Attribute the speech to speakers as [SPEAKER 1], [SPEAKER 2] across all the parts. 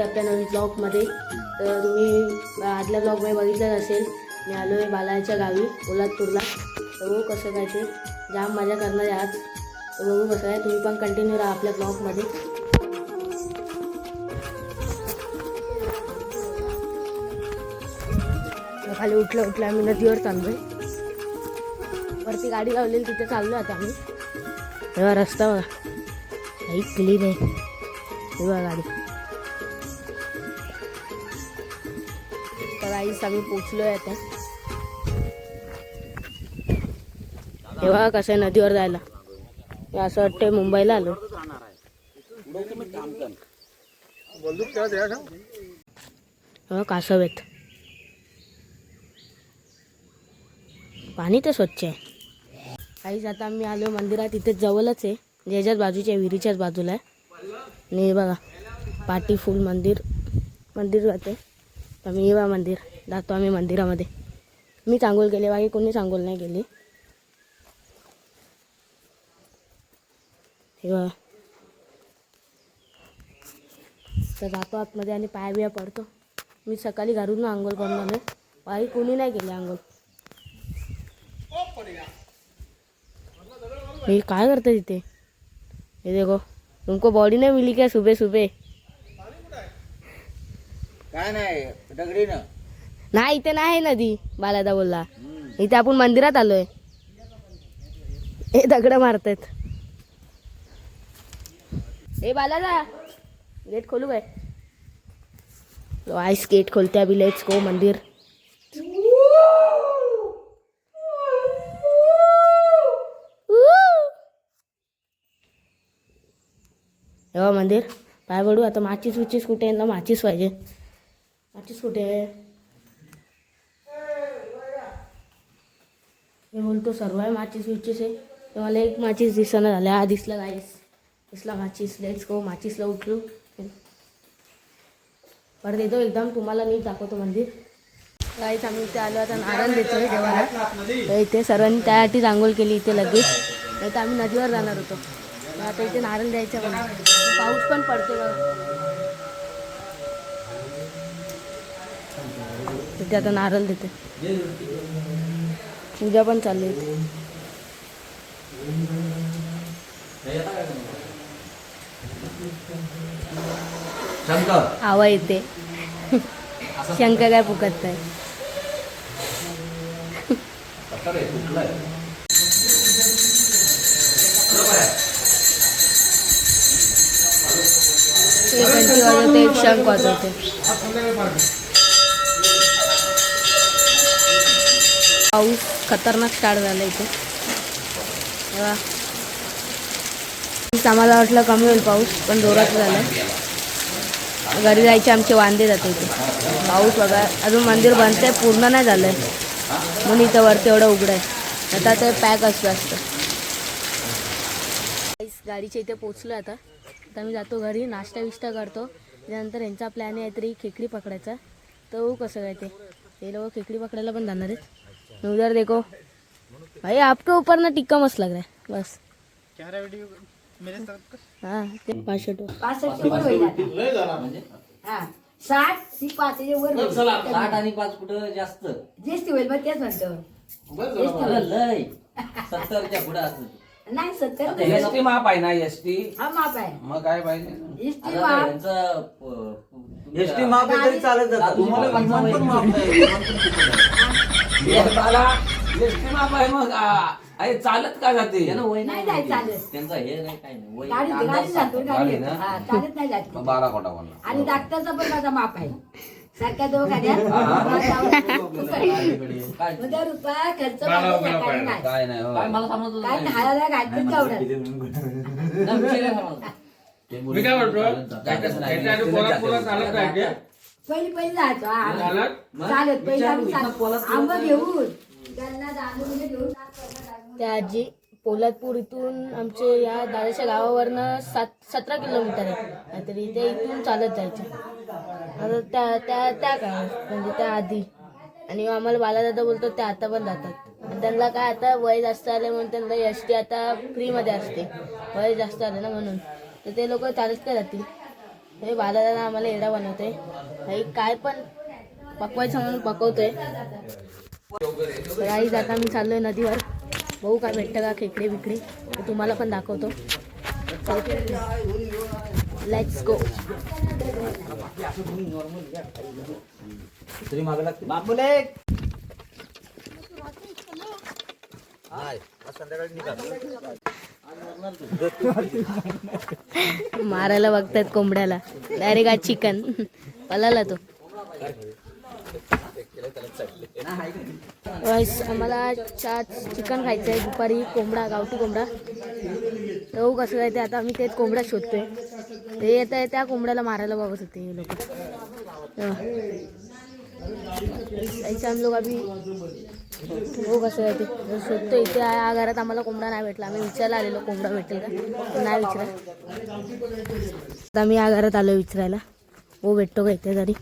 [SPEAKER 1] आपल्या नवीन ब्लॉगमध्ये तर तुम्ही आदल्या ब्लॉगमध्ये बघितलं असेल. मी आलो आहे बालाच्या गावी पोलादपूरला. तर बघू कसं काय ते. जाम मजा करणार आहे आज. तर बघू कसं आहे तुम्ही पण कंटिन्यू राहा आपल्या ब्लॉगमध्ये खाली उठलं उठलं. आम्ही नदीवर चाललो आहे वरती गाडी लावलेली तिथे चाललो आता आम्ही. तेव्हा रस्ता बघा. काही क्लीन आहे. हे बघा गाडी. तर आम्ही आम्ही आहे आता. तेव्हा कसं आहे नदीवर जायला. असं वाटतंय मुंबईला आलो. तेव्हा कासव आहेत. पाणी तर स्वच्छ आहे. काहीच आता आम्ही आलो मंदिरात इथे जवळच आहे. ज्याच्याच बाजूच्या विहिरीच्याच बाजूला आहे. आणि बघा पाटी फुल मंदिर मंदिर जाते. तर आम्ही मंदिर. जातो आम्ही मंदिरामध्ये. मी चांगोल केले बाकी कोणी चांगोल नाही केली तर जातो आतमध्ये आणि पाय बिया पडतो. मी सकाळी घरून आंघोळ करून आलो बाकी कोणी नाही गेले आंघोळ. हे काय करते तिथे हे देखो तुमको बॉडी नाही मिली क्या सुबह सुबह
[SPEAKER 2] काय नाही दगडी ना.
[SPEAKER 1] नाही इथे नाही नदी बालादा बोलला. इथे आपण मंदिरात आलोय. हे दगड मारतात हे बालादा गेट खोलू काय? आईस गेट खोलत्या बी लेट्स गो मंदिर. तेव्हा मंदिर पाय पडू आता माचीस विचीस कुठे आहे ना माचीस पाहिजे. माचीस कुठे आहे? मी बोलतो सर्व आहे माचीस विचीस आहे. तर मला एक माचीस दिसणं झालं. हा दिसला गाईस दिसला माचीस. लेट्स गो माचीसला उठलो परत येतो एकदम. तुम्हाला नीट दाखवतो मंदिर. गाईच आम्ही इथे आलो. आता नारायण देतो देवाला. इथे सर्वांनी त्यासाठी रांगोळ केली इथे लगेच. नाही तर आम्ही नदीवर जाणार होतो. आता इथे नारळ द्यायचा पण पाऊस पण पडते बघ. तिथे आता नारळ देते. पूजा पण चालली
[SPEAKER 2] शंकर.
[SPEAKER 1] आवा येते. शंख काय फुकत नाही एक घंटी वाजवते एक शंख वाजवते. पाऊस. खतरनाक स्टार्ट झाला इथे. आम्हाला वाटलं कमी होईल पाऊस पण जोरात झाला. घरी जायचे आमचे वांदे जाते इथे. पाऊस बघा अजून मंदिर बनते पूर्ण नाही झालं आहे म्हणून इथं वरती एवढं उघडं आहे. आता ते पॅक असतं असतं. गाडीच्या इथे पोचलो आता. आता मी जातो घरी नाश्ता विष्टा करतो. त्यानंतर यांचा प्लॅन आहे तरी खेकडी पकडायचा. तर कसं काय ते? लोक खेकडी पकडायला पण जाणार आहेत. उधर देखो। भाई आपके ऊपर ना टिक्का मस्त लग रहा है। बस। हाँ
[SPEAKER 3] आता. हा। साठ सी पाचशे वर.
[SPEAKER 2] साठ आणि पाच कुठं जास्त.
[SPEAKER 3] होईल बरं तेच म्हणतो.
[SPEAKER 2] लय. सत्तरच्या पुढे असत
[SPEAKER 3] नाही सत्तर
[SPEAKER 2] एस टी माप आहे ना एस टी
[SPEAKER 3] हा माप आहे.
[SPEAKER 2] मग काय पाहिजे?
[SPEAKER 3] एसटी माप
[SPEAKER 2] एस टी माप
[SPEAKER 3] तरी
[SPEAKER 2] चालत तुम्हाला विमान पण माप नाही विमान पण आहे. अरे चालत का जाते?
[SPEAKER 3] नाही जायचं चालत.
[SPEAKER 4] त्यांचा हे नाही काय नाही वय
[SPEAKER 3] गाडी गाडी जातो गाडी
[SPEAKER 2] गाडी
[SPEAKER 3] येतो.
[SPEAKER 2] ना?
[SPEAKER 3] हा, चालत नाही जात.
[SPEAKER 2] मग बारा कोटा म्हणला
[SPEAKER 3] आणि डॉक्टरचा पण माझा माप आहे. सारख्या दवाखान्यात
[SPEAKER 4] काय
[SPEAKER 3] उद्या रुपया खर्च माझा सकाळी नाही.
[SPEAKER 2] काय नाही हो.
[SPEAKER 4] काय मला समजत
[SPEAKER 3] काय
[SPEAKER 4] नाही.
[SPEAKER 3] तेवढं.
[SPEAKER 4] काय समजला?
[SPEAKER 5] मी काय म्हणतो?
[SPEAKER 2] चालत.
[SPEAKER 5] त्याच्या आधी ते?
[SPEAKER 3] पहिली पहिली जायचो हा.
[SPEAKER 5] चालत
[SPEAKER 3] चालत पहिली आम्ही चालत. आंबा घेऊन. त्यांना
[SPEAKER 1] त्या आजी पोलादपूर इथून आमचे या दादाच्या गावावरनं सात सतरा किलोमीटर आहे. नाहीतरी ते इथून चालत जायचं. आता त्या त्या त्या काय म्हणजे त्या आधी. आणि आम्हाला बालादादा बोलतो ते आता पण जातात. आणि त्यांना काय आता वय जास्त आले म्हणून त्यांना एस टी आता फ्रीमध्ये असते. वय जास्त आलं ना म्हणून. तर ते लोक चालत काय जातील? हे बालादादा आम्हाला एडा बनवते हे काय पण पकवायचं म्हणून पकवतोय. राईज आता मी चाललोय नदीवर. बघू काय भेटतं का खेकडे बिकडे. तुम्हाला पण दाखवतो. लेट्स गो
[SPEAKER 2] बाबुले
[SPEAKER 1] मारायला बघतायत कोंबड्याला. डायरेक्ट आज चिकन पलाला तो. आम्हाला चा चिकन खायचं आहे. दुपारी कोंबडा गावठी कोंबडा. तो कसं काय ते आता आम्ही तेच कोंबडा शोधतोय. ते येत आहे त्या कोंबड्याला मारायला बघत होते हे लोक आम्ही. हो कसं आहे ते शोधतो इथे आगारात आम्हाला कोंबडा नाही भेटला. आम्ही विचारायला आलेलो कोंबडा भेटेल का? नाही विचारा आता आम्ही आगारात आलो विचारायला. हो भेटतो का इथे तरी?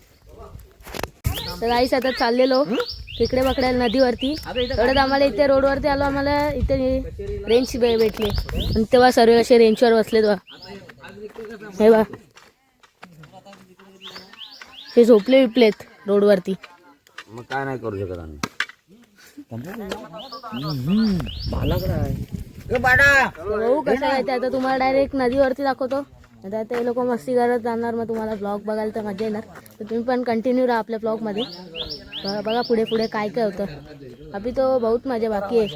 [SPEAKER 1] तर आईस आता चाललेलो तिकडे पकडायला नदीवरती. तेवढ्यात आम्हाला इथे रोडवरती आलो आम्हाला इथे रेंज भेटली. आणि तेव्हा सर्व असे रेंजवर बसले तेव्हा हे बा हे झोपले विपलेत रोडवरती.
[SPEAKER 2] मग काय नाही करू शकत आम्ही.
[SPEAKER 1] भाऊ आहे ते आता तुम्हाला डायरेक्ट नदीवरती दाखवतो. आता ते लोक मस्ती करत जाणार मग तुम्हाला ब्लॉग बघायला तर मजा येणार. तर तुम्ही पण कंटिन्यू राहा आपल्या ब्लॉगमध्ये बघा बघा पुढे पुढे काय काय होतं. अभि तो बहुत मजा बाकी आहे.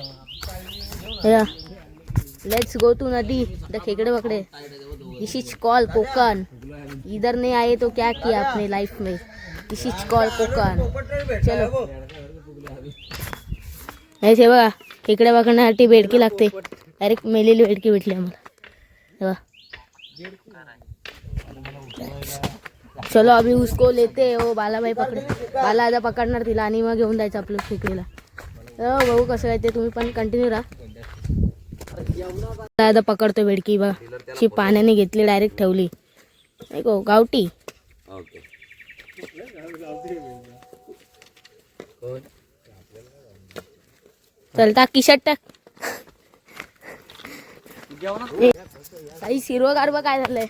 [SPEAKER 1] लेट्स गो टू नदी. द खेकडे बकडे इस इज कॉल कोकण. इधर नहीं आए तो क्या किया आपने लाइफ में? This is call Konkan. चलो. हे ते बघा इकडे बघण्यासाठी बेडकी लागते. डायरेक्ट मेलेली बेडकी भेटली आम्हाला. बघा. चलो अभी उसको लेते. हो बालाबाई पकड. बाला आता पकडणार तिला आणि मग घेऊन जायचं आपलं शेतीला हो भाऊ कसं काय ते. तुम्ही पण कंटिन्यू राहा. आता पकडतो बेडकी बघा. शी पाण्याने घेतली डायरेक्ट ठेवली. ऐको गावटी गावठी. चल टाक किशात टाक काही हिरवं गारवा काय झालंय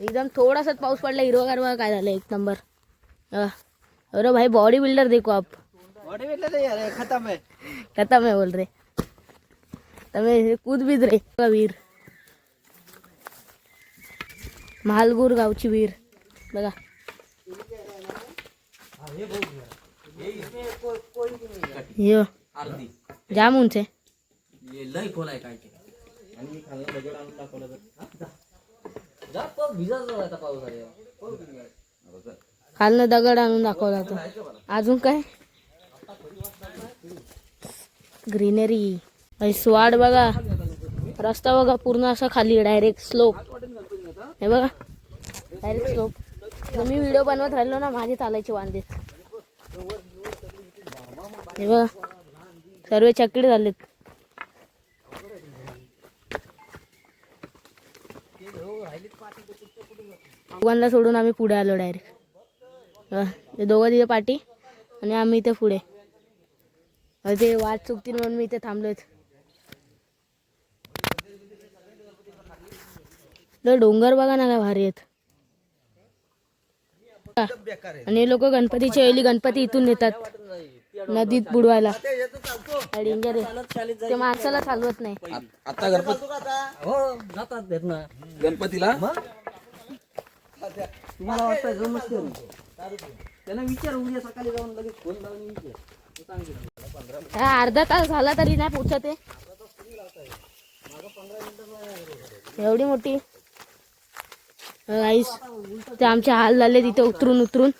[SPEAKER 1] एकदम थोडासाच पाऊस पडला हिरवं गारवा काय झालंय एक नंबर। अरे भाई बॉडी बिल्डर देखो आप।
[SPEAKER 4] खतम है।
[SPEAKER 1] खत्म है बोल रहे। તમે कूद बीद रे वीर। महालगूर गावची वीर। बघा यो
[SPEAKER 4] अर्धी
[SPEAKER 1] जाम उंच आहे
[SPEAKER 4] लय खोल आहे काय ते. आणि मी खाल्लं दगड आणून दाखवलं तर. जा. पाऊस भिजाच आता पाऊस आहे
[SPEAKER 1] खालनं दगड आणून दाखवला तो. अजून काय? ग्रीनरी. स्वाड बघा. रस्ता बघा पूर्ण असा खाली डायरेक्ट स्लोप हे बघा. डायरेक्ट स्लोप मी व्हिडिओ बनवत राहिलो ना माझे चालायचे वांदे हे बघा. सर्व चकडे झालेत. दोघांना सोडून आम्ही पुढे आलो डायरेक्ट ते दोघं तिथे पाठी आणि आम्ही इथे पुढे. ते वाट चुकतील म्हणून मी इथे थांबलोय. लय डोंगर बघा ना काय भारी आहेत. आणि लोक गणपतीच्या वेळी गणपती इथून नेतात. नदीत बुडवायला. डेंजर आहे? ते माणसाला चालवत नाही.
[SPEAKER 2] आता गणपती
[SPEAKER 4] हो जातात भेट ना
[SPEAKER 2] गणपतीला
[SPEAKER 4] तुम्हाला वाटतं. त्यांना विचार उद्या सकाळी जाऊन लगेच फोन लावून विचार.
[SPEAKER 1] हा, अर्धा तास झाला तरी नाही पोचत आहे. एवढी मोठी? आईस ते आमचे हाल झाले तिथे उतरून उतरून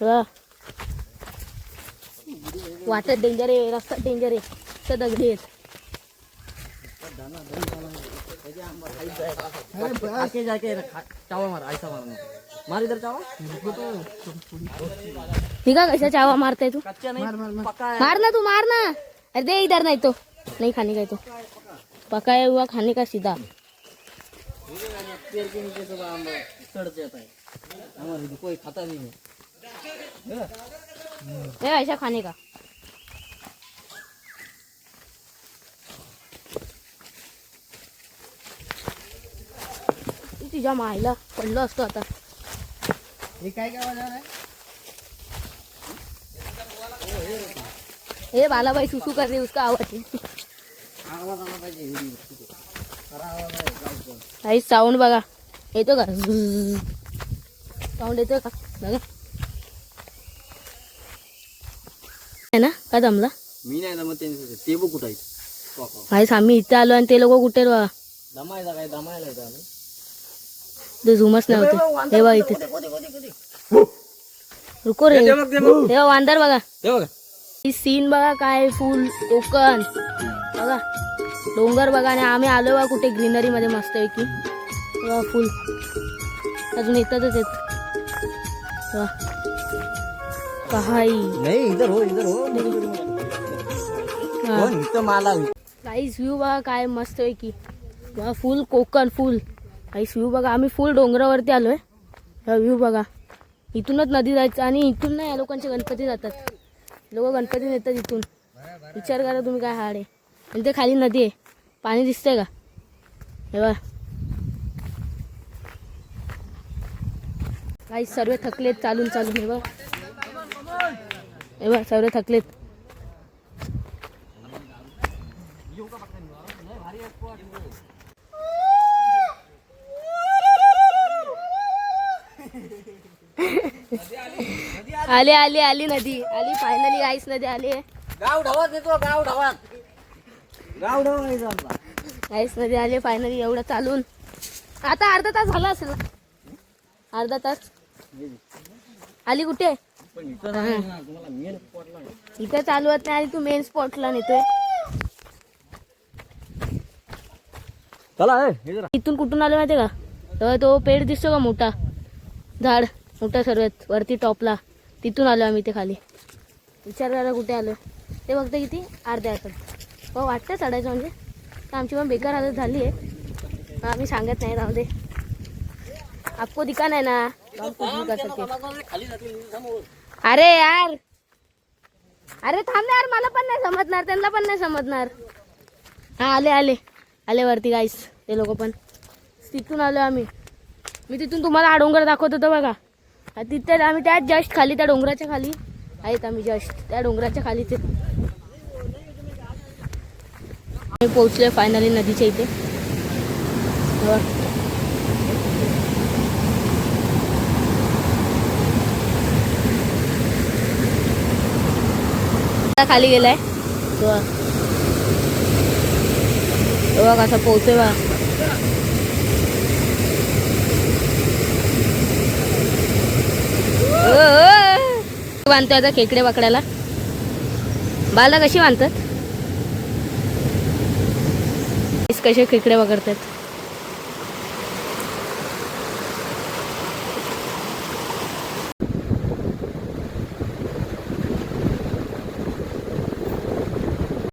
[SPEAKER 1] हा. वाटत डेंजर आहे रस्ता डेंजर आहे. तर दगडी आहेत.
[SPEAKER 4] आके जाके खा- चावा मार ऐसा मारना मार इधर चावा.
[SPEAKER 1] ठीक आहे कशा चावा मारताय तू?
[SPEAKER 4] कच्चा नहीं पक्का है
[SPEAKER 1] मार. ना तू मार ना. अरे दे इधर नहीं तो. नहीं खाने का है तो. पकाया हुआ खाने का सीधा?
[SPEAKER 4] पेड़ के नीचे से आम सड़ जाता है हमारे इधर कोई खाता भी नहीं.
[SPEAKER 1] है ऐसा खाने का? तिच्या मायला पडलो असतो आता.
[SPEAKER 4] हे काय काय वाजवणार आहे?
[SPEAKER 1] ए बालाबाई सुसू कर रही उसका आवाज है.
[SPEAKER 4] आला पाहिजे आहे.
[SPEAKER 1] काही साऊंड बघा. येतो का? साऊंड येतोय का? बघा. आहे ना? का जमला?
[SPEAKER 4] मी नाही ना मग त्यांचे ते बघ कुठं.
[SPEAKER 1] काहीच आम्ही इथे आलो आणि ते लोक कुठे बघा.
[SPEAKER 4] दमायला काय? दमायला येतं आम्ही.
[SPEAKER 1] ते झुमच नाही होते हे बघा इथे. रुको रे. हे वांदर बघा. ही सीन बघा काय फुल कोकण बघा. डोंगर बघा आणि आम्ही आलो बघा कुठे ग्रीनरी मध्ये मस्त आहे की बघा फुल अजून येतातच येत. काही
[SPEAKER 4] नाही इधर हो इधर हो.
[SPEAKER 1] काहीच व्ह्यू बघा काय मस्त आहे की बघा फुल कोकण फुल काहीच व्ह्यू बघा आम्ही फुल डोंगरावरती आलोय. हा व्ह्यू बघा. इथूनच नदी जायचं आणि इथून नाही या लोकांचे गणपती जातात. लोक गणपती नेतात इथून. विचार करा तुम्ही काय हाड आहे. आणि ते खाली नदी आहे. पाणी दिसतंय का? हे बघा. काही सर्व थकलेत चालून चालून. हे बघा. हे बघा सर्व थकलेत. आले आली आली नदी. आली फायनली आईस नदी आली.
[SPEAKER 4] गाव ढावात येतो गाव ढावात गाव ढावा
[SPEAKER 1] आईस नदी आली फायनली एवढं चालून. आता अर्धा तास झाला असेल. अर्धा तास. आली कुठे?
[SPEAKER 4] पण इथं नाही ना तुम्हाला मेन स्पॉटला नाही.
[SPEAKER 1] इथे चालू होत नाही आणि तू मेन स्पॉटला नेतोय.
[SPEAKER 4] चला हे.
[SPEAKER 1] इथून कुठून आलो माहिती का? तो पेड दिसतो का मोठा? झाड. मोठा सर्वात वरती टॉपला. तिथून आलो आम्ही ते खाली. विचार करा कुठे आलो. ते फक्त किती? अर्ध्या असं. हो वाटतं चढायचं म्हणजे. तर आमची पण बेकार हालत झाली आहे. आम्ही सांगत नाही राहू दे. आपको दिका नाही ना. अरे यार! अरे थांब यार मला पण नाही समजणार त्यांना पण नाही समजणार. हा आले आले. आले वरती गाईस ते लोक पण. तिथून आलो आम्ही. मी तिथून तुम्हाला हा डोंगर दाखवत होतो बघा. तिथे आम्ही त्याच जस्ट खाली त्या डोंगराच्या खाली. आहेत आम्ही जस्ट त्या डोंगराच्या खाली ते. आम्ही पोहोचलोय फायनली नदीच्या इथे. खाली गेलाय. तो तो बघ. बा बांधतोय आता खेकडे वाकड्याला बाला कशी बांधतात कसे खेकडे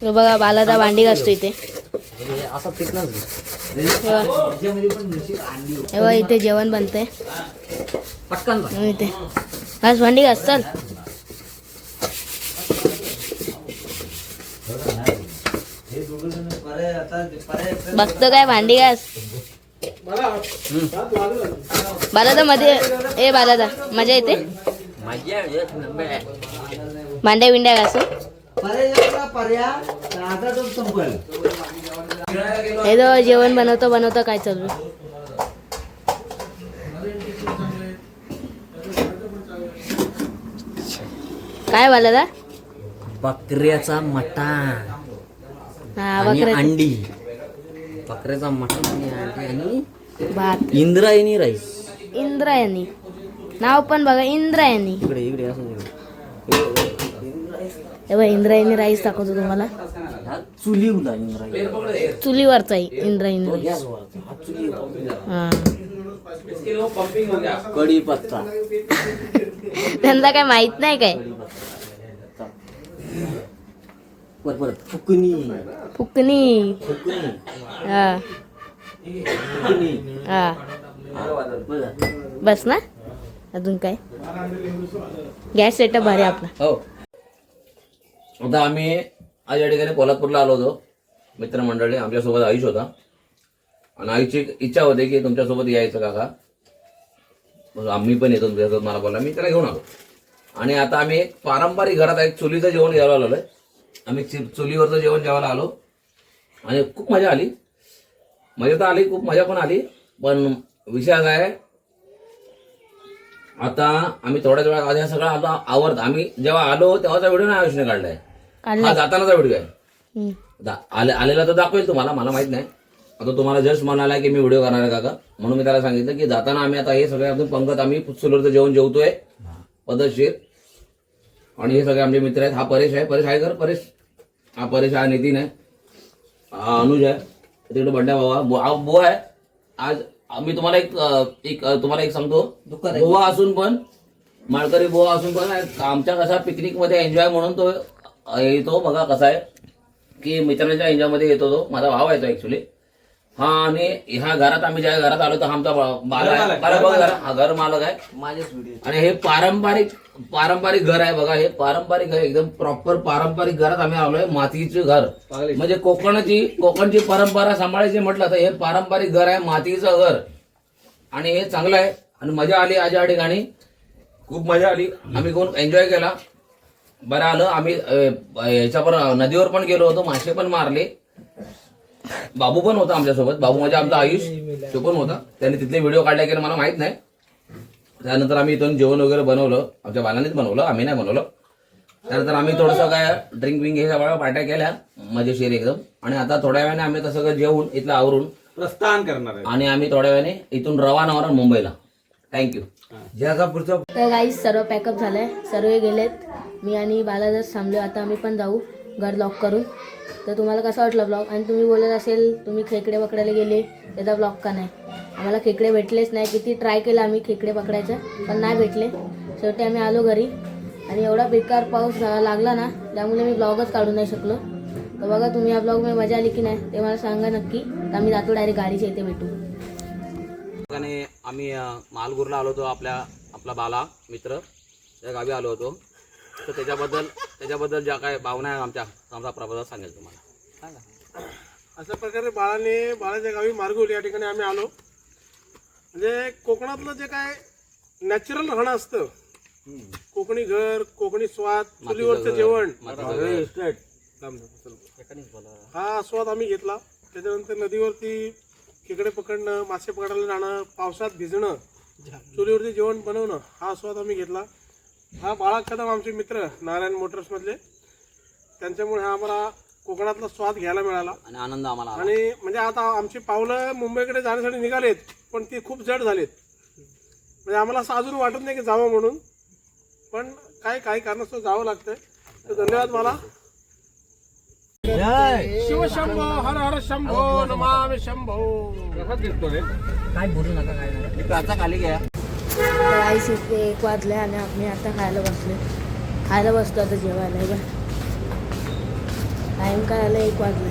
[SPEAKER 1] हे बघा बालादा भांडी घासतो इथे. इथे जेवण बनतंय.
[SPEAKER 4] पटकन
[SPEAKER 1] इथे. घास भांडी घास चल. बघतो काय भांडी घास बालादा मध्ये ए बालादा मजा येते. भांड्या विंड्या घासून हे जेवण बनवतो बनवतो काय चालू काय बालादा
[SPEAKER 4] बकऱ्याचा मटण
[SPEAKER 1] हा
[SPEAKER 4] आणि
[SPEAKER 1] बकऱ्या
[SPEAKER 4] अंडी. बकऱ्याचा मटण आणि अंडी आणि
[SPEAKER 1] भात.
[SPEAKER 4] इंद्रायणी राईस.
[SPEAKER 1] इंद्रायणी. नाव पण बघा इंद्रायणी.
[SPEAKER 4] इकडे इकडे असं इकडे.
[SPEAKER 1] हे बघा इंद्रायणी राईस दाखवतो तुम्हाला.
[SPEAKER 4] हा चुली इंद्रायणी.
[SPEAKER 1] चुलीवरचा इंद्रायणी राईस.
[SPEAKER 4] गॅसवरचा हा
[SPEAKER 1] हा.
[SPEAKER 4] कढीपत्ता.
[SPEAKER 1] त्यांना काय माहीत नाही काय?
[SPEAKER 4] परत परत फुकणी.
[SPEAKER 1] फुकणी.
[SPEAKER 4] फुकणी.
[SPEAKER 1] हा.
[SPEAKER 4] फुकणी.
[SPEAKER 1] हा.
[SPEAKER 4] बघा.
[SPEAKER 1] बस ना? अजून काय? गॅस सेटअप भारी आपला.
[SPEAKER 2] हो. आता आम्ही आज या ठिकाणी कोल्हापूरला आलो होतो. मित्रमंडळी आमच्यासोबत आयुष होता. आणि आईची एक इच्छा होती की तुमच्यासोबत यायचं काका. मग आम्ही पण येतो तुमच्यासोबत मला बोला मी त्याला घेऊन आलो. आणि आता आम्ही एक पारंपरिक घरात एक चुलीचं जेवण जेवायला आलोय आम्ही चुलीवरचं जेवण जेवायला आलो. आणि खूप मजा आली. मजा तर आली खूप मजा पण आली. पण विषय असा आहे आता आम्ही थोड्याच वेळा आधी सगळं आता आवडतं आम्ही जेव्हा आलो तेव्हाचा व्हिडिओ नाही आयुषने काढलाय. हा जातानाचा व्हिडिओ आहे. आले आलेला तर दाखवेल तुम्हाला मला माहीत नाही. आता तुम्हाला जस्ट म्हणाला की मी व्हिडिओ करणार आहे काका. म्हणून मी त्याला सांगितलं की जाताना आम्ही आता हे सगळे अजून पंगत आम्ही चुलीवरचं जेवण जेवतोय. पद्धतशीर. आणि हे सगळे आमचे मित्र आहेत. हा परेश आहे. परेश आहे कर. परेश. हा परेश हा नितीन आहे. हा अनुज आहे. तिकडे बंड्या बाबा बो हा बो आहे. आज मी तुम्हाला एक एक तुम्हाला एक सांगतो. गोवा असून पण माळकरी गोवा असून पण आमच्या कसा पिकनिकमध्ये एन्जॉय म्हणून तो येतो. बघा कसा आहे. की मित्रांच्या एन्जॉयमध्ये येतो तो. माझा भाव आहे तो ऍक्च्युली हा आणि ह्या घरात आम्ही ज्या घरात आलो तर आमचा बा- बाला आहे. बाला बघ जरा, हा घर मालक आहे.
[SPEAKER 4] माझेच व्हिडिओ
[SPEAKER 2] आणि हे पारंपरिक पारंपरिक घर आहे बघा हे पारंपरिक घर एकदम प्रॉपर पारंपरिक घरात आम्ही आलोय मातीचं घर. म्हणजे कोकणाची कोकणची परंपरा सांभाळायची म्हटलं तर हे पारंपरिक घर आहे मातीचं घर. आणि हे चांगलं आहे आणि मजा आली आज या ठिकाणी. खूप मजा आली. आम्ही कोण एन्जॉय केला. बरं आलं आम्ही अं, याच्यावर नदीवर पण गेलो होतो मासे पण मारले. बाबू पण होता आमच्यासोबत. बाबू म्हणजे आमचा आयुष. तो पण होता. त्याने तिथले व्हिडिओ काढले की मला माहीत नाही. त्यानंतर आम्ही इथून जेवण वगैरे बनवलं. आमच्या बालानेच बनवलं आम्ही नाही बनवलं. त्यानंतर आम्ही थोडंसं काय ड्रिंक विंक हे सगळ्या पार्ट्या केल्या मजेशीर एकदम. आणि आता थोड्या वेळाने आम्ही तसं सगळं जेवून इथलं आवरून
[SPEAKER 5] प्रस्थान करणार आहे.
[SPEAKER 2] आणि आम्ही थोड्या वेळाने इथून रवाना होणार मुंबईला. थँक्यू
[SPEAKER 5] ज्याचा पुढचा
[SPEAKER 1] तर सर्व पॅकअप झालंय. सर्व गेलेत. मी आणि बाला जर थांबलो आता आम्ही पण जाऊ. घर लॉक करून. तर तुम्हाला कसा वाटला ब्लॉग आणि तुम्ही बोलत असेल तुम्ही खेकडे पकडायला गेले त्याचा ब्लॉग का नाही? आम्हाला खेकडे भेटलेच नाही. किती ट्राय केलं आम्ही खेकडे पकडायचं पण नाही भेटले. शेवटी आम्ही आलो घरी आणि एवढा बेकार पाऊस लागला ना त्यामुळे मी ब्लॉगच काढू नाही शकलो. तर बघा तुम्ही या ब्लॉगमध्ये मजा आली की नाही ते मला सांगा नक्की. तर आम्ही जातो डायरेक्ट गाडीच्या इथे भेटू
[SPEAKER 2] ठिकाणी आम्ही मालगुरला आलो होतो आपल्या आपला बाला मित्र. त्या गावी आलो होतो. तर त्याच्याबद्दल त्याच्याबद्दल ज्या काय भावना आहे आमच्या आमचा प्रबोधात सांगेल तुम्हाला. सांगा.
[SPEAKER 6] अशा प्रकारे बाळाने बाळाच्या गावी मार्गोल या ठिकाणी आम्ही आलो. म्हणजे कोकणातलं जे काय नॅचरल राहणं असतं. कोकणी घर कोकणी स्वाद चुलीवरचं जेवण. हा स्वाद आम्ही घेतला. त्याच्यानंतर नदीवरती खेकडे पकडणं मासे पकडायला जाणं पावसात भिजणं चुलीवरती जेवण बनवणं हा स्वाद आम्ही घेतला. हा बाळा कदम आमचे मित्र नारायण मोटर्स मधले. त्यांच्यामुळे हा आम्हाला कोकणातला स्वाद घ्यायला मिळाला.
[SPEAKER 2] आणि आनंद आम्हाला आला.
[SPEAKER 6] आणि म्हणजे आता आमची पावलं मुंबईकडे जाण्यासाठी निघालेत पण ती खूप जड झालीत. म्हणजे आम्हाला असं अजून वाटत नाही की जावं म्हणून. पण काय काही कारणास्तव जावं लागतंय. तर धन्यवाद मला शिवशंभो हर हर शंभो नमामि शंभो.
[SPEAKER 5] कसा दिसतो रे
[SPEAKER 4] काय बोलू नका काय नाही.
[SPEAKER 2] खाली घ्या.
[SPEAKER 1] तर आईस इथे एक वाजले आणि आम्ही आता खायला बसले खायला बसतो आता जेवायला बरं बघ. टाईम काय आलं एक वाजले.